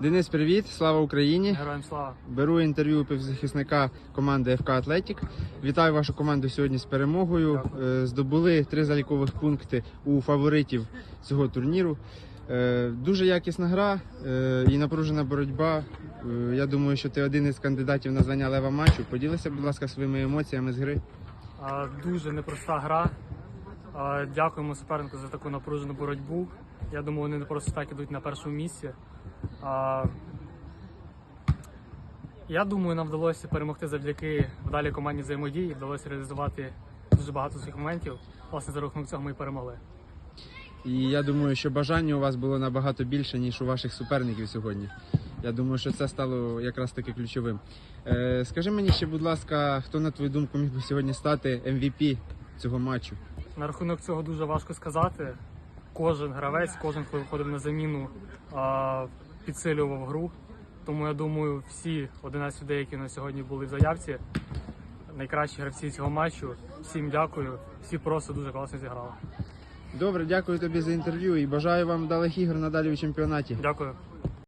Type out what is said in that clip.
Денис, привіт, слава Україні! Героям слава. Беру інтерв'ю у півзахисника команди ФК Атлетік. Вітаю вашу команду сьогодні з перемогою. Е, Здобули три залікових пункти у фаворитів цього турніру. Е, Дуже якісна гра е, і напружена боротьба. Я думаю, що ти один із кандидатів на звання лева матчу. Поділися, будь ласка, своїми емоціями з гри. Дуже непроста гра. Дякуємо супернику за таку напружену боротьбу. Я думаю, вони не просто так ідуть на першому місці. Я думаю, нам вдалося перемогти завдяки вдалій командній взаємодії, вдалося реалізувати дуже багато своїх моментів. Власне, за рахунок цього ми і перемогли. І я думаю, що бажання у вас було набагато більше, ніж у ваших суперників сьогодні. Я думаю, що це стало якраз таки ключовим. Е, скажи мені ще, будь ласка, хто на твою думку міг би сьогодні стати MVP цього матчу? На рахунок цього дуже важко сказати. Кожен гравець, кожен, хто виходив на заміну, підсилював гру. Тому я думаю, всі 11 людей, які на сьогодні були в заявці, найкращі гравці цього матчу. Всім дякую. Всі просто дуже класно зіграли. Добре, дякую тобі за інтерв'ю і бажаю вам вдалих ігор надалі у чемпіонаті. Дякую.